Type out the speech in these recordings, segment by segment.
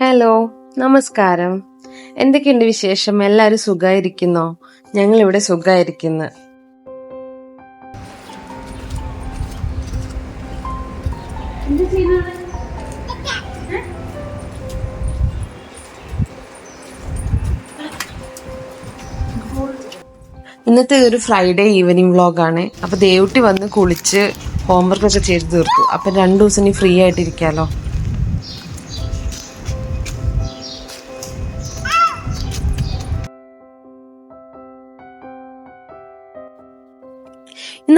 Hello നമസ്കാരം. എന്തൊക്കെയുണ്ട് വിശേഷം? എല്ലാവരും സുഖമായിരിക്കുന്നോ ഞങ്ങൾ ഇവിടെ സുഖമായിരിക്കുന്നു ഇന്നത്തെ ഒരു ഫ്രൈഡേ ഈവനിങ് വ്ളോഗാണ് അപ്പൊ ദേവുട്ടി വന്ന് കുളിച്ച് ഹോംവർക്ക് ഒക്കെ ചെയ്ത് തീർത്തു. അപ്പൊ രണ്ടു ദിവസം ഇനി ഫ്രീ ആയിട്ടിരിക്കാലോ.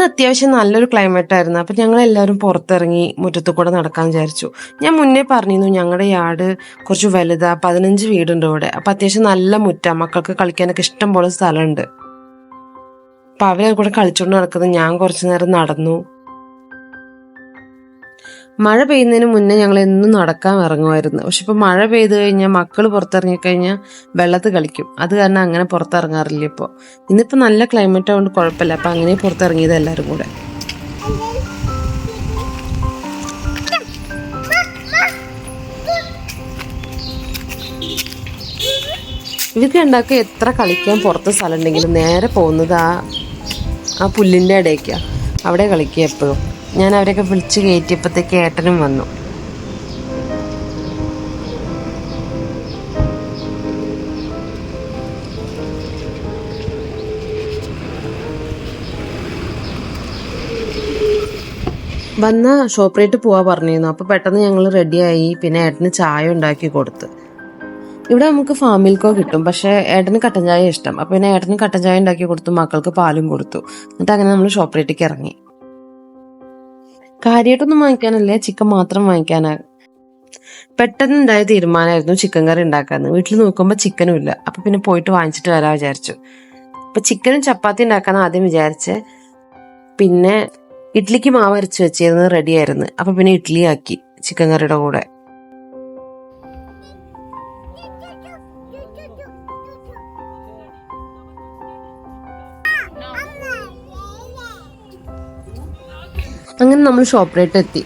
അത്യാവശ്യം നല്ലൊരു ക്ലൈമറ്റ് ആയിരുന്നു. അപ്പം ഞങ്ങൾ എല്ലാവരും പുറത്തിറങ്ങി മുറ്റത്തു കൂടെ നടക്കാൻ വിചാരിച്ചു. ഞാൻ മുന്നേ പറഞ്ഞിരുന്നു ഞങ്ങളുടെ യാർഡ് കുറച്ച് വലുതാ പതിനഞ്ച് വീടുണ്ട് ഇവിടെ. അപ്പം അത്യാവശ്യം നല്ല മുറ്റ. മക്കൾക്ക് കളിക്കാനൊക്കെ ഇഷ്ടം പോലെ സ്ഥലമുണ്ട്. അപ്പം അവരെ കൂടെ കളിച്ചുകൊണ്ട് നടക്കുന്നത് ഞാൻ കുറച്ച് നേരം നടന്നു. മഴ പെയ്യുന്നതിന് മുന്നേ ഞങ്ങൾ എന്നും നടക്കാൻ ഇറങ്ങുമായിരുന്നു. പക്ഷെ ഇപ്പൊ മഴ പെയ്തു കഴിഞ്ഞാൽ മക്കൾ പുറത്തിറങ്ങിക്കഴിഞ്ഞാൽ വെള്ളത്ത് കളിക്കും. അത് കാരണം അങ്ങനെ പുറത്തിറങ്ങാറില്ല ഇപ്പോൾ ഇന്നിപ്പോൾ നല്ല ക്ലൈമറ്റ് ആയതുകൊണ്ട് കുഴപ്പമില്ല. അപ്പൊ അങ്ങനെ പുറത്തിറങ്ങിയത് എല്ലാവരും കൂടെ. ഇവർക്ക് ഉണ്ടാക്കുക എത്ര കളിക്കാൻ പുറത്ത് സ്ഥലം ഉണ്ടെങ്കിലും നേരെ പോകുന്നത് ആ ആ പുല്ലിന്റെ ഇടയ്ക്കാണ് അവിടെ കളിക്കുക എപ്പോഴും. ഞാൻ അവരൊക്കെ വിളിച്ച് കയറ്റിയപ്പോഴത്തേക്ക് ഏട്ടനും വന്നു. വന്ന ഷോപ്പിലേട്ട് പോവാ പറഞ്ഞിരുന്നു. അപ്പൊ പെട്ടെന്ന് ഞങ്ങൾ റെഡിയായി. പിന്നെ ഏട്ടന് ചായ ഉണ്ടാക്കി കൊടുത്ത്. ഇവിടെ നമുക്ക് ഫാമിൽക്കോ കിട്ടും. പക്ഷെ ഏട്ടന് കട്ടൻ ചായ ഇഷ്ടം. അപ്പൊ പിന്നെ ഏട്ടന് കട്ടൻ ചായ ഉണ്ടാക്കി കൊടുത്തു. മക്കൾക്ക് പാലും കൊടുത്തു. എന്നിട്ട് അങ്ങനെ നമ്മൾ ഷോപ്പിലേട്ടേക്ക് ഇറങ്ങി. കാര്യമായിട്ടൊന്നും വാങ്ങിക്കാനല്ലേ ചിക്കൻ മാത്രം വാങ്ങിക്കാനാ. പെട്ടെന്ന് ഉണ്ടായ തീരുമാനമായിരുന്നു ചിക്കൻ കറി ഉണ്ടാക്കാന്ന്. വീട്ടിൽ നോക്കുമ്പോൾ ചിക്കനും ഇല്ല. അപ്പൊ പിന്നെ പോയിട്ട് വാങ്ങിച്ചിട്ട് വരാൻ വിചാരിച്ചു. അപ്പൊ ചിക്കനും ചപ്പാത്തി ഉണ്ടാക്കാൻ ആദ്യം വിചാരിച്ച്. പിന്നെ ഇഡ്ലിക്ക് മാവ് അരച്ച് വെച്ചിരുന്നത് റെഡിയായിരുന്നു അപ്പൊ പിന്നെ ഇഡ്ഡലി ആക്കി ചിക്കൻ കറിയുടെ കൂടെ. അങ്ങനെ നമ്മൾ ഷോപ്പിലോട്ട് എത്തി.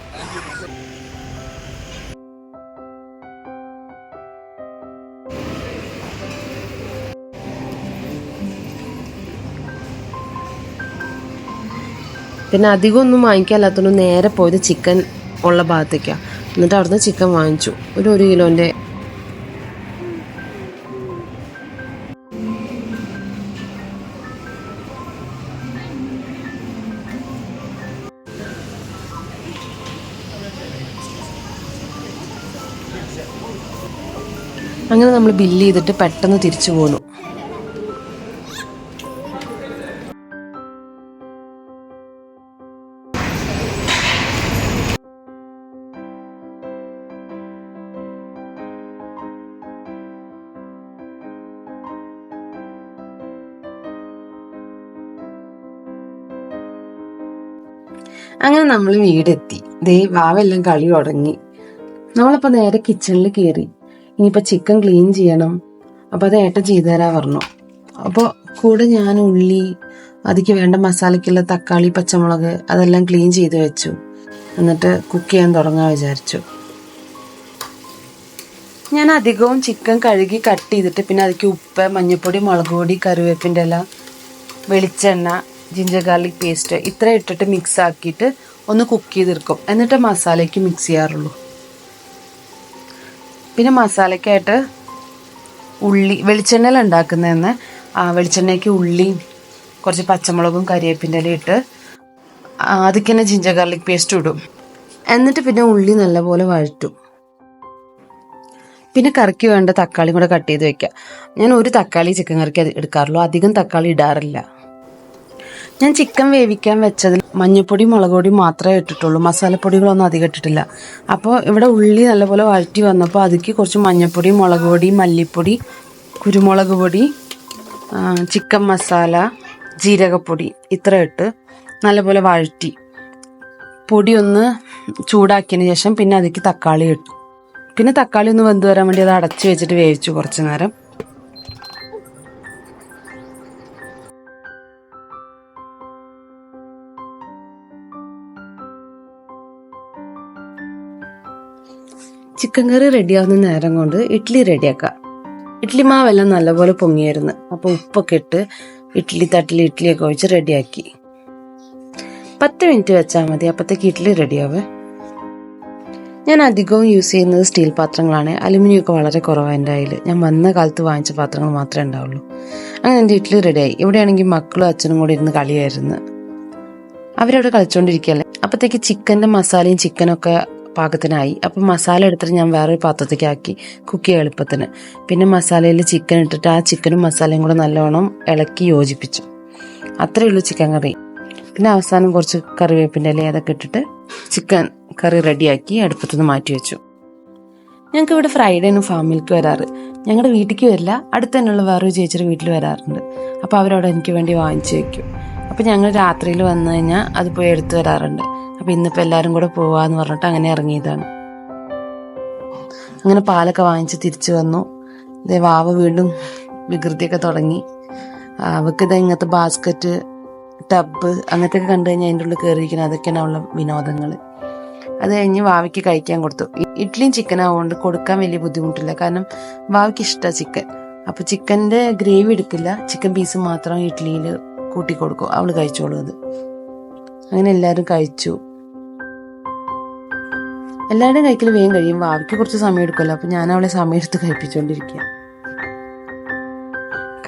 പിന്നെ അധികം ഒന്നും വാങ്ങിക്കാല്ലാത്തതുകൊണ്ട് നേരെ പോയത് ചിക്കൻ ഉള്ള ഭാഗത്തേക്കാണ് എന്നിട്ട് അവിടുന്ന് ചിക്കൻ വാങ്ങിച്ചു. ഒരു ഒരു കിലോന്റെ അങ്ങനെ നമ്മൾ ബില്ല് ചെയ്തിട്ട് പെട്ടെന്ന് തിരിച്ചു പോന്നു. അങ്ങനെ നമ്മൾ വീടെത്തി. ദേ വാവെല്ലാം കളി തുടങ്ങി. നമ്മളപ്പോ നേരെ കിച്ചണിൽ കയറി ഇനിയിപ്പോ ചിക്കൻ ക്ലീൻ ചെയ്യണം. അപ്പൊ അത് ഏട്ടൻ ചെയ്തു തരാ പറഞ്ഞു. അപ്പോൾ കൂടെ ഞാൻ ഉള്ളി അതിക്ക് വേണ്ട മസാലയ്ക്കുള്ള തക്കാളി പച്ചമുളക് അതെല്ലാം ക്ലീൻ ചെയ്ത് വെച്ചു. എന്നിട്ട് കുക്ക് ചെയ്യാൻ തുടങ്ങാൻ വിചാരിച്ചു. ഞാൻ അധികവും ചിക്കൻ കഴുകി കട്ട് ചെയ്തിട്ട് പിന്നെ അതിക്ക് ഉപ്പ് മഞ്ഞൾപ്പൊടി മുളക് പൊടി കറിവേപ്പിന്റെ ഇല വെളിച്ചെണ്ണ ജിഞ്ചർ ഗാർലിക് പേസ്റ്റ് ഇത്ര ഇട്ടിട്ട് മിക്സ് ആക്കിയിട്ട് ഒന്ന് കുക്ക് ചെയ്തെടുക്കും. എന്നിട്ട് മസാലയ്ക്ക് മിക്സ് ചെയ്യാറുള്ളൂ. പിന്നെ മസാലയ്ക്കായിട്ട് ഉള്ളി വെളിച്ചെണ്ണയിൽ ഉണ്ടാക്കുന്നതെന്ന്. വെളിച്ചെണ്ണയ്ക്ക് ഉള്ളിയും കുറച്ച് പച്ചമുളകും കരിവേപ്പിന്റെ ഇല ഇട്ട് അതിക്ക് തന്നെ ജിഞ്ചർ ഗാർലിക് പേസ്റ്റ് ഇടും. എന്നിട്ട് പിന്നെ ഉള്ളി നല്ലപോലെ വഴറ്റും. പിന്നെ കറിക്ക് വേണ്ട തക്കാളി കൂടെ കട്ട് ചെയ്ത് വെക്കുക. ഞാൻ ഒരു തക്കാളി ചിക്കൻ കറിക്ക് എടുക്കാറുള്ളൂ. അധികം തക്കാളി ഇടാറില്ല. ഞാൻ ചിക്കൻ വേവിക്കാൻ വെച്ചതിൽ മഞ്ഞൾപ്പൊടി മുളക് പൊടി മാത്രമേ ഇട്ടിട്ടുള്ളൂ. മസാലപ്പൊടികളൊന്നും അധികം ഇട്ടിട്ടില്ല. അപ്പോൾ ഇവിടെ ഉള്ളി നല്ലപോലെ വഴറ്റി വന്നപ്പോൾ അതിക്ക് കുറച്ച് മഞ്ഞൾപ്പൊടി മുളക് പൊടി മല്ലിപ്പൊടി കുരുമുളക് പൊടി ചിക്കൻ മസാല ജീരകപ്പൊടി ഇത്ര ഇട്ട് നല്ലപോലെ വഴറ്റി. പൊടി ഒന്ന് ചൂടാക്കിയതിന് ശേഷം പിന്നെ അതിക്ക് തക്കാളി ഇട്ടു. പിന്നെ തക്കാളി ഒന്ന് വെന്ത് വരാൻ വേണ്ടി അത് അടച്ചു വെച്ചിട്ട് വേവിച്ചു കുറച്ച് നേരം. ചിക്കൻ കറി റെഡിയാവുന്ന നേരം കൊണ്ട് ഇഡ്ഡലി റെഡിയാക്കാം. ഇഡ്ഡലി മാവെല്ലാം നല്ലപോലെ പൊങ്ങിയായിരുന്നു. അപ്പോൾ ഉപ്പൊക്കെ ഇട്ട് ഇഡ്ഡലി തട്ടിൽ ഇഡ്ഡലിയൊക്കെ ഒഴിച്ച് റെഡിയാക്കി. പത്ത് മിനിറ്റ് വെച്ചാൽ മതി. അപ്പോഴത്തേക്ക് ഇഡ്ഡലി റെഡിയാവേ. ഞാൻ അധികവും യൂസ് ചെയ്യുന്നത് സ്റ്റീൽ പാത്രങ്ങളാണ്. അലുമിനിയം ഒക്കെ വളരെ കുറവാണ് എന്റെ കയ്യിൽ ഞാൻ വന്ന കാലത്ത് വാങ്ങിച്ച പാത്രങ്ങൾ മാത്രമേ ഉണ്ടാവുള്ളൂ. അങ്ങനെ എന്റെ ഇഡ്ഡലി റെഡിയായി. ഇവിടെയാണെങ്കിൽ മക്കളും അച്ഛനും കൂടി ഇരുന്ന് കളിയായിരുന്നു. അവരവിടെ കളിച്ചുകൊണ്ടിരിക്കുകയല്ലേ അപ്പോഴത്തേക്ക് ചിക്കന്റെ മസാലയും ചിക്കനൊക്കെ പാകത്തിനായി. അപ്പം മസാല എടുത്തിട്ട് ഞാൻ വേറൊരു പാത്രത്തേക്ക് ആക്കി കുക്ക് ചെയ്യാൻ എളുപ്പത്തിന്. പിന്നെ മസാലയിൽ ചിക്കൻ ഇട്ടിട്ട് ആ ചിക്കനും മസാലയും കൂടെ നല്ലോണം ഇളക്കി യോജിപ്പിച്ചു. അത്രയേ ഉള്ളൂ ചിക്കൻ കറി. പിന്നെ അവസാനം കുറച്ച് കറിവേപ്പിന്റെ ഇല അതൊക്കെ ഇട്ടിട്ട് ചിക്കൻ കറി റെഡിയാക്കി അടുപ്പത്തുനിന്ന് മാറ്റി വെച്ചു. ഞങ്ങൾക്ക് ഇവിടെ ഫ്രൈഡേന് ഫാമിലിക്ക് വരാറ്. ഞങ്ങളുടെ വീട്ടിലേക്ക് വരില്ല. അടുത്ത് തന്നെയുള്ള വേറൊരു ചേച്ചിയുടെ വീട്ടിൽ വരാറുണ്ട്. അപ്പോൾ അവരവിടെ എനിക്ക് വേണ്ടി വാങ്ങിച്ചു വയ്ക്കും അപ്പോൾ ഞങ്ങൾ രാത്രിയിൽ വന്നു കഴിഞ്ഞാൽ അത് പോയി എടുത്തു വരാറുണ്ട്. അപ്പോൾ ഇന്നിപ്പോൾ എല്ലാവരും കൂടെ പോവാന്ന് പറഞ്ഞിട്ട് അങ്ങനെ ഇറങ്ങിയതാണ്. അങ്ങനെ പാലൊക്കെ വാങ്ങിച്ച് തിരിച്ചു വന്നു. ഇതേ വാവ വീണ്ടും വികൃതിയൊക്കെ തുടങ്ങി. അവൾക്ക് ഇത് ഇങ്ങനത്തെ ബാസ്ക്കറ്റ് ടബ്ബ് അങ്ങനത്തെ ഒക്കെ കണ്ടു കഴിഞ്ഞാൽ അതിന്റെ ഉള്ളിൽ കയറിയിരിക്കുന്നത് അതൊക്കെയാണ് അവളുടെ വിനോദങ്ങൾ അത് കഴിഞ്ഞ് വാവയ്ക്ക് കഴിക്കാൻ കൊടുത്തു. ഇഡ്ഡലിയും ചിക്കൻ ആവുകൊണ്ട് കൊടുക്കാൻ വലിയ ബുദ്ധിമുട്ടില്ല. കാരണം വാവയ്ക്ക് ഇഷ്ടമാണ് ചിക്കൻ അപ്പോൾ ചിക്കന്റെ ഗ്രേവി എടുക്കില്ല. ചിക്കൻ പീസ് മാത്രം ഇഡ്ഡലിയിൽ കൂട്ടി കൊടുക്കും. അവൾ കഴിച്ചോളൂ അത്. അങ്ങനെ എല്ലാവരും കഴിച്ചു. എല്ലാവരുടെയും കഴിക്കൽ വേഗം കഴിയും. വാവയ്ക്ക് കുറച്ച് സമയം എടുക്കുമല്ലോ. അപ്പോൾ ഞാൻ അവളെ സമയം എടുത്ത് കഴിപ്പിച്ചുകൊണ്ടിരിക്കുക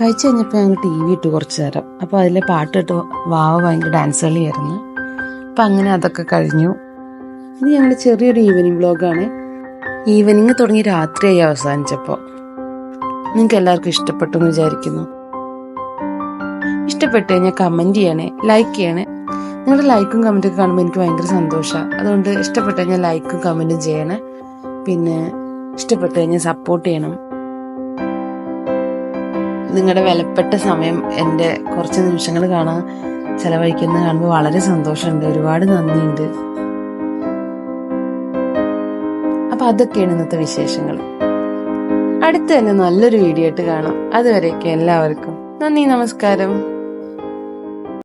കഴിച്ചു കഴിഞ്ഞപ്പോൾ ഞങ്ങൾ ടി വി ഇട്ട് കുറച്ച് നേരം. അപ്പോൾ അതിലെ പാട്ടിട്ട് വാവ ഭയങ്കര ഡാൻസ് കളിയായിരുന്നു. അപ്പം അങ്ങനെ അതൊക്കെ കഴിഞ്ഞു. ഇനി ഞങ്ങളുടെ ചെറിയൊരു ഈവനിങ് വ്ലോഗാണ് ഈവനിങ് തുടങ്ങി രാത്രിയായി അവസാനിച്ചപ്പോൾ നിങ്ങൾക്ക് എല്ലാവർക്കും ഇഷ്ടപ്പെട്ടു എന്ന് വിചാരിക്കുന്നു. ഇഷ്ടപ്പെട്ടു കഴിഞ്ഞാൽ കമന്റ് ചെയ്യണേ ലൈക്ക് ചെയ്യണേ നിങ്ങളുടെ ലൈക്കും കമന്റും ഒക്കെ കാണുമ്പോൾ എനിക്ക് ഭയങ്കര സന്തോഷമാണ് അതുകൊണ്ട് ഇഷ്ടപ്പെട്ട് കഴിഞ്ഞാൽ ലൈക്കും കമന്റും ചെയ്യണേ. പിന്നെ ഇഷ്ടപ്പെട്ട് കഴിഞ്ഞാൽ സപ്പോർട്ട് ചെയ്യണം. നിങ്ങളുടെ വിലപ്പെട്ട സമയം എന്റെ കുറച്ച് നിമിഷങ്ങൾ കാണാൻ ചിലവഴിക്കുന്നത് കാണുമ്പോൾ വളരെ സന്തോഷമുണ്ട്. ഒരുപാട് നന്ദിയുണ്ട്. അപ്പൊ അതൊക്കെയാണ് ഇന്നത്തെ വിശേഷങ്ങൾ. അടുത്ത് തന്നെ നല്ലൊരു വീഡിയോ ആയിട്ട് കാണാം. അതുവരെയൊക്കെ എല്ലാവർക്കും നന്ദി നമസ്കാരം.